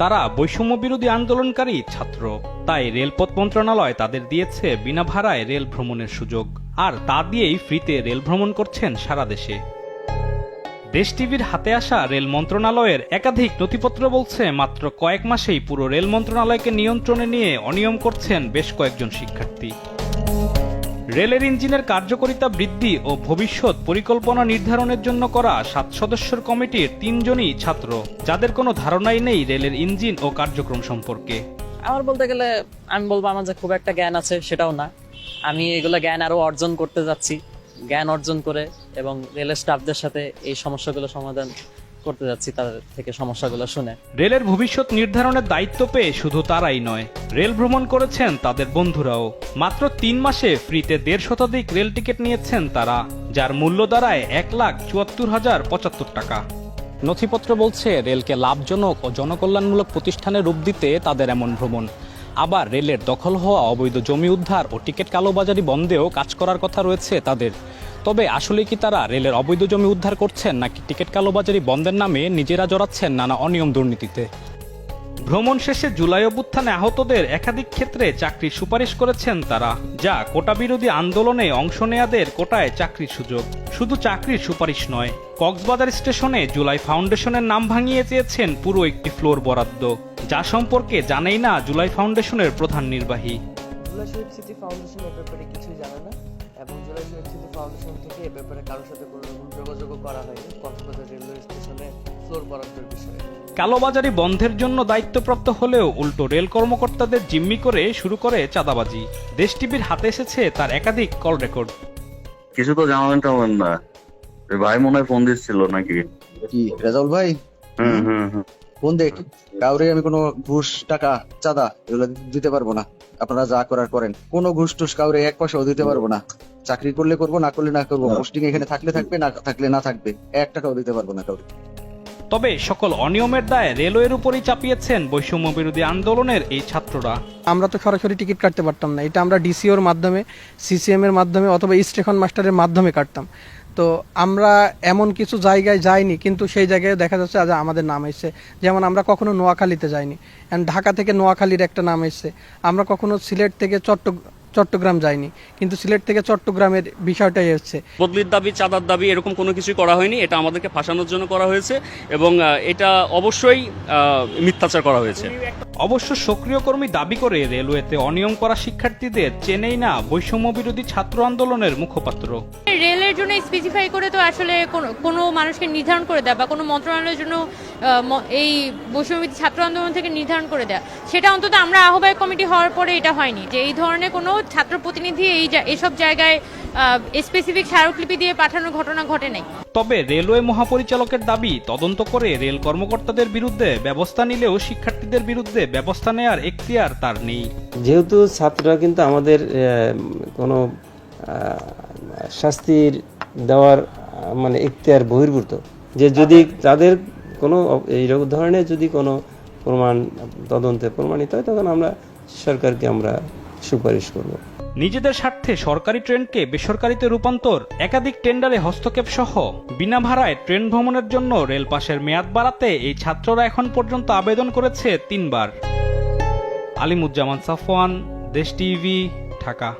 তারা বৈষম্য বিরোধী আন্দোলনকারী ছাত্র। তাই রেলপথ মন্ত্রণালয় তাদের দিয়েছে বিনা ভাড়ায় রেল ভ্রমণের সুযোগ। আর তা দিয়েই ফ্রিতে রেল ভ্রমণ করছেন সারা দেশে। দেশ টিভির হাতে আসা রেল মন্ত্রণালয়ের একাধিক নথিপত্র বলছে, মাত্র কয়েক মাসেই পুরো রেল মন্ত্রণালয়কে নিয়ন্ত্রণে নিয়ে অনিয়ম করছেন বেশ কয়েকজন শিক্ষার্থী। রেলের ইঞ্জিনের কার্যকারিতা বৃদ্ধি ও ভবিষ্যৎ পরিকল্পনা নির্ধারণের জন্য করা সাত সদস্যের কমিটির তিনজনই ছাত্র। যাদের কোনো ধারণাই নেই রেলের ইঞ্জিন ও কার্যক্রম সম্পর্কে। আমার বলতে গেলে আমি বলব আমার যে খুব একটা জ্ঞান আছে সেটাও না। আমি এগুলো জ্ঞান আরও অর্জন করতে যাচ্ছি, জ্ঞান অর্জন করে এবং রেলের স্টাফদের সাথে এই সমস্যাগুলো সমাধান করতে যাচ্ছি তাদের থেকে সমস্যাগুলো শুনে। রেলের ভবিষ্যৎ নির্ধারণের দায়িত্ব পেয়ে শুধু তারাই নয়, রেল ভ্রমণ করেছেন তাদের বন্ধুরাও। মাত্র তিন মাসে ফ্রিতে দেড় শতাধিক রেল টিকিট নিয়েছেন তারা, যার মূল্য দাঁড়ায় এক লাখ চুয়াত্তর হাজার পঁচাত্তর টাকা। নথিপত্র বলছে, রেলকে লাভজনক ও জনকল্যাণমূলক প্রতিষ্ঠানে রূপ দিতে তাদের এমন ভ্রমণ। আবার রেলের দখল হওয়া অবৈধ জমি উদ্ধার ও টিকিট কালোবাজারি বন্ধেও কাজ করার কথা রয়েছে তাদের। তবে আসলে কি তারা রেলের অবৈধ জমি উদ্ধার করছেন, নাকি টিকিট কালোবাজারি বন্ধের নামে নিজেরা জড়াচ্ছেন নানা অনিয়ম দুর্নীতিতে? ভ্রমণ শেষে জুলাই অভ্যুত্থানে আহতদের একাধিক ক্ষেত্রে চাকরির সুপারিশ করেছেন তারা, যা কোটা বিরোধী আন্দোলনে অংশ নেয়াদের কোটায় চাকরির সুযোগ। শুধু চাকরির সুপারিশ নয়, কক্সবাজার স্টেশনে জুলাই ফাউন্ডেশনের নাম ভাঙিয়ে চেয়েছেন পুরো একটি ফ্লোর বরাদ্দ, যা সম্পর্কে জানেই না জুলাই ফাউন্ডেশনের প্রধান নির্বাহী। জুলাই শহীদ স্মৃতি ফাউন্ডেশন এ ব্যাপারে কিছুই জানে না। এবং জুলাই শহীদ স্মৃতি ফাউন্ডেশন থেকে এ ব্যাপারে কারোর সাথে কোনো রকম যোগাযোগও করা হয়নি। কক্সবাজার রেলওয়ে স্টেশনে ফ্লোর বরাদ্দের বিষয়ে। কালোবাজারি বন্ধের জন্য দায়িত্বপ্রাপ্ত হলেও উল্টো রেল কর্মকর্তাদের জিম্মি করে শুরু করে চাঁদাবাজি। দেশ টিভির হাতে এসেছে তার একাধিক কল রেকর্ড। কিছু তো জানাবেন টানাবেন না ভাই মনে হয় ফোন দিচ্ছিল নাকি? কি রেজাউল ভাই? হুম হুম হুম। ফোন দেখ কাউরে আমি কোনো ঘুষ টাকা চাঁদা এগুলো দিতে পারব না। আপনারা যা করার করেন। কোনো ঘুষ টুস কাউরে এক পয়সাও দিতে পারব না। চাকরি করলে করব না করলে না করব। পোস্টিং এখানে থাকলে থাকবে না থাকলে না থাকবে। এক টাকাও দিতে পারব না কাউরে। তবে সকল অনিয়মের দায় রেলওয়ের উপরই চাপিয়েছেন বৈষম্য বিরোধী আন্দোলনের এই ছাত্ররা। আমরা তো সরাসরি টিকিট কাটতে পারতাম না। এটা আমরা ডিসিওর মাধ্যমে সিসিএম এর মাধ্যমে অথবা স্টেশন মাস্টারের মাধ্যমে কাটতাম। তো আমরা এমন কিছু জায়গায় যাইনি কিন্তু সেই জায়গায় দেখা যাচ্ছে আজ আমাদের নাম এসছে। যেমন আমরা কখনো নোয়াখালীতে যাইনি। And ঢাকা থেকে নোয়াখালীর একটা নাম এসছে। আমরা কখনো সিলেট থেকে চট্ট চট্টগ্রাম যাইনি। কিন্তু সিলেট থেকে চট্টগ্রামের বিষয়টাই এসছে। বদলির দাবি চাঁদার দাবি এরকম কোনো কিছুই করা হয়নি। এটা আমাদেরকে ফাঁসানোর জন্য করা হয়েছে এবং এটা অবশ্যই মিথ্যাচার করা হয়েছে। অবশ্য সক্রিয় কর্মী দাবি করে রেলওয়েতে অনিয়ম করা শিক্ষার্থীদের চেনেই না বৈষম্য বিরোধী ছাত্র আন্দোলনের মুখপাত্র। রেলের জন্য স্পেসিফাই করে তো আসলে কোনো কোনো মানুষকে নির্ধারণ করে দেয় বা কোনো মন্ত্রণালয়ের জন্য এই বৈষম্যবিধি ছাত্র আন্দোলন থেকে নির্ধারণ করে দেয়। সেটা অন্তত আমরা আহ্বায়ক কমিটি হওয়ার পরে এটা হয়নি যে এই ধরনের কোনো ছাত্র প্রতিনিধি এই এসব জায়গায় স্পেসিফিক স্মারকলিপি দিয়ে পাঠানোর ঘটনা ঘটে নাই। তবে রেলওয়ে মহাপরিচালকের দাবি তদন্ত করে রেল কর্মকর্তাদের বিরুদ্ধে ব্যবস্থা নিলেও শিক্ষার্থীদের বিরুদ্ধে ব্যবস্থা নেয়ার এখতিয়ার তার নেই। যেহেতু ছাত্ররা কিন্তু আমাদের কোনো শাস্তির দেওয়ার মানে ইখতিয়ার বহির্ভূত। যে যদি তাদের কোনো এই ধরনের যদি কোনো প্রমাণ, তদন্তে প্রমাণিত হয়, তখন আমরা সরকারকে আমরা সুপারিশ করব। নিজেদের স্বার্থে সরকারি ট্রেনকে বেসরকারিতে রূপান্তর, একাধিক টেন্ডারে হস্তক্ষেপ সহ বিনা ভাড়ায় ট্রেন ভ্রমণের জন্য রেল পাশের মেয়াদ বাড়াতে এই ছাত্ররা এখন পর্যন্ত আবেদন করেছে তিনবার। আলিমুজ্জামান সাফওয়ান, দেশ টিভি, ঢাকা।